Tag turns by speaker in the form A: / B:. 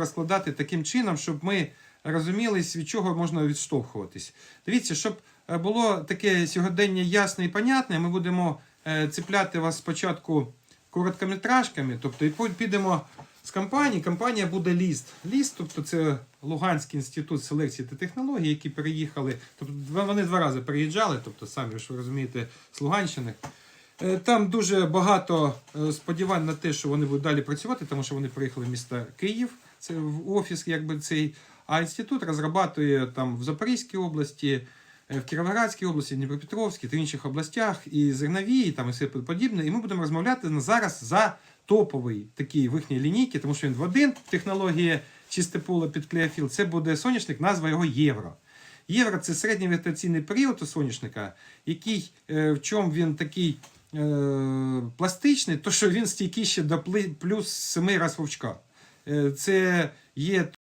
A: розкладати таким чином, щоб ми розуміли, від чого можна відштовхуватись. Дивіться, щоб е, було таке сьогодення ясне і понятне, ми будемо е, цепляти вас спочатку короткометражками, тобто підемо з компанії. Компанія буде ліст. Ліст, тобто це Луганський інститут селекції та технологій, які переїхали. Тобто вони два рази переїжджали, тобто самі ж ви розумієте, з Луганщини. Е, Там дуже багато е, сподівань на те, що вони будуть далі працювати, тому що вони приїхали в місто Київ, це в офіс, якби цей. А інститут розрабатує там в Запорізькій області, е, в Кіровоградській області, Дніпропетровській та інших областях, і Зернові, і там і все подібне. І ми будемо розмовляти на зараз за топовий такий в їхній лінійці, тому що він в один технологія чисте поле під клеофіл. Це буде соняшник, назва його Євро. Євро це середній вегетаційний період у соняшника, який в чому він такий е, пластичний, то що він стійкий ще до плюс 7 раз вовчка. Е, це є